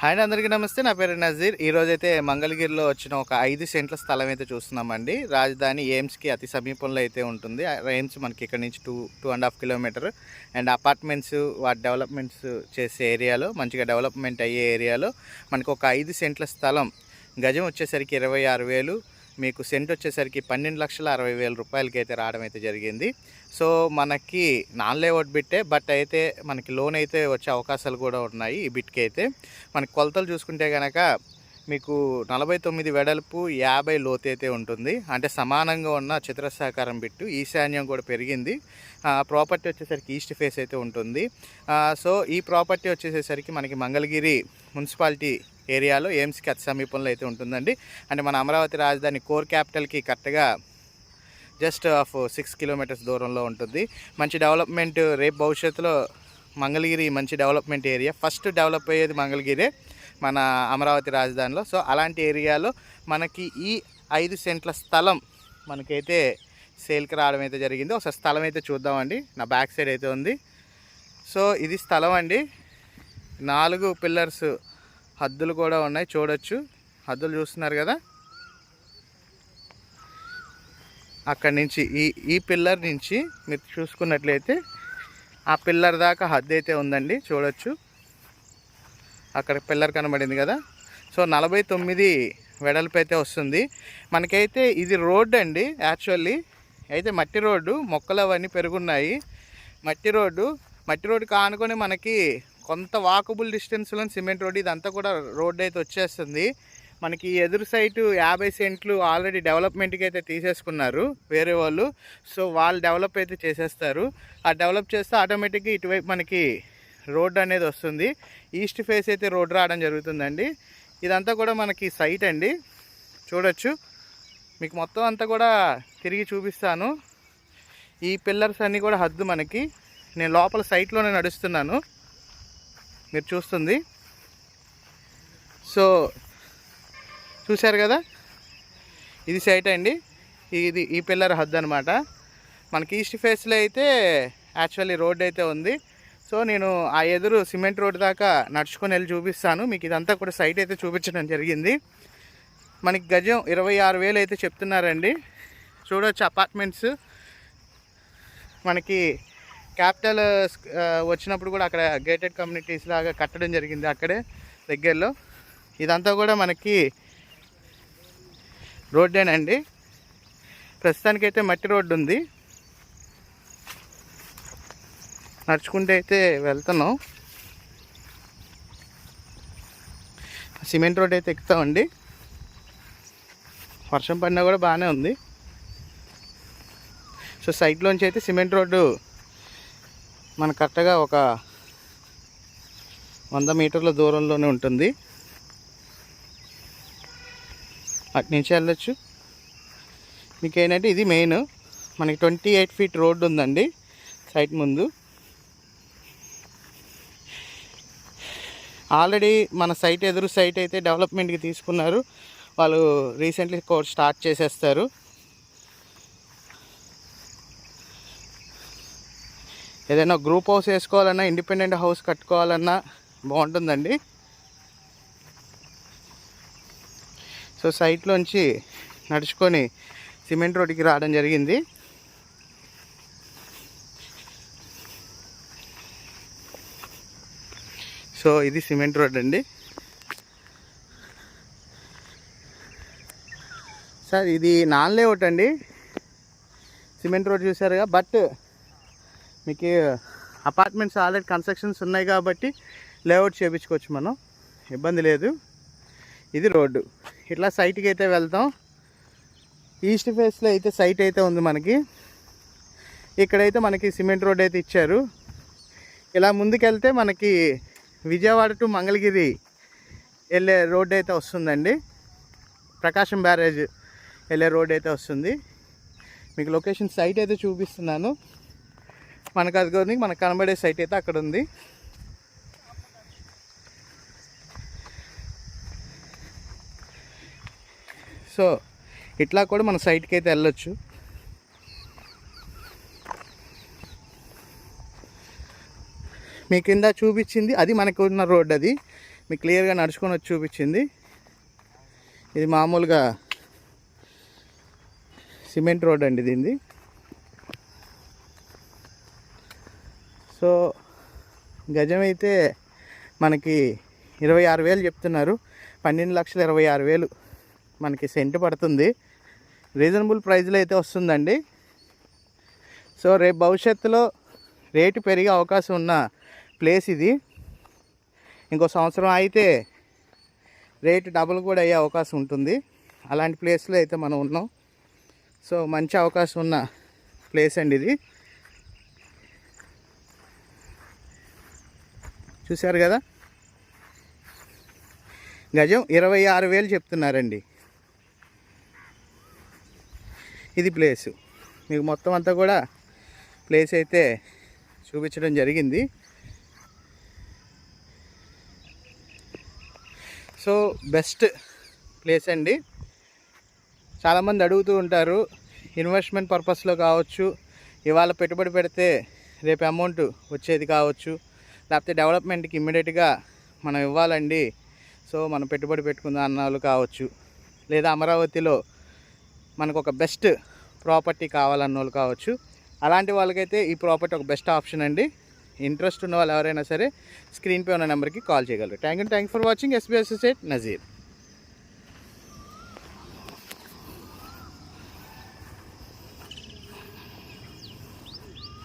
Hi అందరికీ నమస్తే. నా పేరు నజీర్. ఈరోజైతే మంగళగిరిలో వచ్చిన ఒక ఐదు సెంట్ల స్థలం అయితే చూస్తున్నామండి. రాజధాని ఎయిమ్స్కి అతి సమీపంలో అయితే ఉంటుంది. ఆ ఎయిమ్స్ మనకి ఇక్కడ నుంచి two two and half kilometer. And apartments వాటి డెవలప్మెంట్స్ చేసే ఏరియాలో మంచిగా డెవలప్మెంట్ అయ్యే ఏరియాలో మనకు ఒక ఐదు సెంట్ల స్థలం. గజం వచ్చేసరికి ఇరవై ఆరు వేలు. మీకు సెంట్ వచ్చేసరికి పన్నెండు లక్షల అరవై వేల రూపాయలకి అయితే రావడం అయితే జరిగింది. సో మనకి నాన్ లేఅవుట్ బిట్టే బట్ అయితే మనకి లోన్ అయితే వచ్చే అవకాశాలు కూడా ఉన్నాయి ఈ బిట్కి అయితే. మనకి కొలతలు చూసుకుంటే కనుక మీకు నలభై తొమ్మిది వెడల్పు యాభై లోతు అయితే ఉంటుంది. అంటే సమానంగా ఉన్న చిత్రసాకారం బిట్టు ఈశాన్యం కూడా పెరిగింది. ప్రాపర్టీ వచ్చేసరికి ఈస్ట్ ఫేస్ అయితే ఉంటుంది. సో ఈ ప్రాపర్టీ వచ్చేసేసరికి మనకి మంగళగిరి మున్సిపాలిటీ ఏరియాలో ఎయిమ్స్కి అతి సమీపంలో అయితే ఉంటుందండి. అంటే మన అమరావతి రాజధాని కోర్ క్యాపిటల్కి కరెక్ట్గా జస్ట్ ఆఫ్ సిక్స్ కిలోమీటర్స్ దూరంలో ఉంటుంది. మంచి డెవలప్మెంట్ రేపు భవిష్యత్తులో మంగళగిరి మంచి డెవలప్మెంట్ ఏరియా. ఫస్ట్ డెవలప్ అయ్యేది మంగళగిరే మన అమరావతి రాజధానిలో. సో అలాంటి ఏరియాలో మనకి ఈ ఐదు సెంట్ల స్థలం మనకైతే సేల్కి రావడం అయితే జరిగింది. ఒకసారి స్థలం అయితే చూద్దామండి. నా బ్యాక్ సైడ్ అయితే ఉంది. సో ఇది స్థలం అండి. నాలుగు పిల్లర్స్ హద్దులు కూడా ఉన్నాయి చూడొచ్చు. హద్దులు చూస్తున్నారు కదా? అక్కడి నుంచి ఈ ఈ పిల్లర్ నుంచి మీరు చూసుకున్నట్లయితే ఆ పిల్లర్ దాకా హద్దు అయితే ఉందండి చూడొచ్చు. అక్కడ పిల్లర్ కనబడింది కదా? సో నలభై తొమ్మిది వెడల్పు అయితే వస్తుంది. మనకైతే ఇది రోడ్ అండి యాక్చువల్లీ. అయితే మట్టి రోడ్డు మొక్కలు అవన్నీ పెరుగున్నాయి. మట్టి రోడ్డు మట్టి రోడ్డు కానుకొని మనకి కొంత వాకబుల్ డిస్టెన్స్లో సిమెంట్ రోడ్ ఇదంతా కూడా రోడ్ అయితే వచ్చేస్తుంది. మనకి ఎదురు సైటు యాభై సెంట్లు ఆల్రెడీ డెవలప్మెంట్కి అయితే తీసేసుకున్నారు వేరే వాళ్ళు. సో వాళ్ళు డెవలప్ అయితే చేసేస్తారు. ఆ డెవలప్ చేస్తే ఆటోమేటిక్గా ఇటువైపు మనకి రోడ్ అనేది వస్తుంది. ఈస్ట్ ఫేస్ అయితే రోడ్ రావడం జరుగుతుందండి. ఇదంతా కూడా మనకి సైట్ అండి. చూడొచ్చు. మీకు మొత్తం అంతా కూడా తిరిగి చూపిస్తాను. ఈ పిల్లర్స్ అన్నీ కూడా హద్దు మనకి. నేను లోపల సైట్లోనే నడుస్తున్నాను. మీరు చూస్తుంది. సో చూశారు కదా? ఇది సైట్ అండి. ఇది ఈ పిల్లర్ హద్దు అనమాట మనకి ఈస్ట్ ఫేస్లో అయితే యాక్చువల్లీ రోడ్ అయితే ఉంది. సో నేను ఆ ఎదురు సిమెంట్ రోడ్ దాకా నడుచుకొని వెళ్ళి చూపిస్తాను. మీకు ఇదంతా కూడా సైట్ అయితే చూపించడం జరిగింది. మనకి గజం ఇరవై ఆరు వేలు అయితే చెప్తున్నారండి. చూడవచ్చు అపార్ట్మెంట్స్. మనకి క్యాపిటల్ వచ్చినప్పుడు కూడా అక్కడ గేటెడ్ కమ్యూనిటీస్ లాగా కట్టడం జరిగింది అక్కడే దగ్గరలో. ఇదంతా కూడా మనకి రోడ్డేనండి ప్రస్తుతానికైతే మట్టి రోడ్డు ఉంది. నడుచుకుంటే అయితే వెళ్తున్నాం. సిమెంట్ రోడ్ అయితే ఎక్కుతామండి. వర్షం పడినా కూడా బాగానే ఉంది. సో సైడ్లోంచి అయితే సిమెంట్ రోడ్డు మన కరెక్ట్గా ఒక వంద మీటర్ల దూరంలోనే ఉంటుంది. అటు నుంచి వెళ్ళొచ్చు. మీకు ఏంటంటే ఇది మెయిన్ మనకి ట్వంటీ ఎయిట్ ఫీట్ రోడ్డు ఉందండి. సైట్ ముందు. ఆల్రెడీ మన సైట్ ఎదురు సైట్ అయితే డెవలప్మెంట్కి తీసుకున్నారు. వాళ్ళు రీసెంట్లీ కోర్స్ స్టార్ట్ చేసేస్తారు. ఏదైనా గ్రూప్ హౌస్ వేసుకోవాలన్నా ఇండిపెండెంట్ హౌస్ కట్టుకోవాలన్నా బాగుంటుందండి. సో సైట్లోంచి నడుచుకొని సిమెంట్ రోడ్డుకి రావడం జరిగింది. సో ఇది సిమెంట్ రోడ్ అండి. సార్ ఇది నాన్ లేఅవుట్ అండి. సిమెంట్ రోడ్ చూసారుగా బట్ మీకు అపార్ట్మెంట్స్ ఆల్రెడీ కన్స్ట్రక్షన్స్ ఉన్నాయి కాబట్టి లేఅవుట్ చేయించుకోవచ్చు మనం. ఇబ్బంది లేదు. ఇది రోడ్డు. ఇట్లా సైట్కి అయితే వెళ్తాం ఈస్ట్ ఫేస్లో అయితే సైట్ అయితే ఉంది మనకి. ఇక్కడైతే మనకి సిమెంట్ రోడ్ అయితే ఇచ్చారు. ఇలా ముందుకెళ్తే మనకి విజయవాడ టు మంగళగిరి వెళ్ళే రోడ్ అయితే వస్తుందండి. ప్రకాశం బ్యారేజ్ వెళ్ళే రోడ్ అయితే వస్తుంది. మీకు లొకేషన్ సైట్ అయితే చూపిస్తున్నాను. మనకు అది కూడా మనకు కనబడే సైట్ అయితే అక్కడ ఉంది. సో ఇట్లా కూడా మన సైట్కి అయితే వెళ్ళొచ్చు. మీ కింద చూపించింది అది మనకు ఉన్న రోడ్ అది. మీకు క్లియర్గా నడుచుకొని వచ్చి చూపించింది. ఇది మామూలుగా సిమెంట్ రోడ్ అండి దీనిది. సో గజం అయితే మనకి ఇరవై ఆరు వేలు చెప్తున్నారు. పన్నెండు లక్షల ఇరవై ఆరు వేలు మనకి సెంట్ పడుతుంది. రీజనబుల్ ప్రైస్లో అయితే వస్తుందండి. సో రేపు భవిష్యత్తులో రేటు పెరిగే అవకాశం ఉన్న ప్లేస్ ఇది. ఇంకో సంవత్సరం అయితే రేటు డబుల్ కూడా అయ్యే అవకాశం ఉంటుంది. అలాంటి ప్లేస్లో అయితే మనం ఉన్నాం. సో మంచి అవకాశం ఉన్న ప్లేస్ అండి ఇది. చూశారు కదా? గజం ఇరవై ఆరు వేలు చెప్తున్నారండి. ఇది ప్లేసు. మీకు మొత్తం అంతా కూడా ప్లేస్ అయితే చూపించడం జరిగింది. సో బెస్ట్ ప్లేస్ అండి. చాలామంది అడుగుతూ ఉంటారు ఇన్వెస్ట్మెంట్ పర్పస్లో కావచ్చు ఇవాళ పెట్టుబడి పెడితే రేపు అమౌంట్ వచ్చేది కావచ్చు. లేకపోతే డెవలప్మెంట్కి ఇమ్మీడియట్గా మనం ఇవ్వాలండి. సో మనం పెట్టుబడి పెట్టుకుందాం అన్న వాళ్ళు కావచ్చు. లేదా అమరావతిలో మనకు ఒక బెస్ట్ ప్రాపర్టీ కావాలన్న వాళ్ళు కావచ్చు. అలాంటి వాళ్ళకైతే ఈ ప్రాపర్టీ ఒక బెస్ట్ ఆప్షన్ అండి. ఇంట్రెస్ట్ ఉన్న వాళ్ళు ఎవరైనా సరే స్క్రీన్పై ఉన్న నెంబర్కి కాల్ చేయగలరు. Thank you thank for watching SBS set Nazeer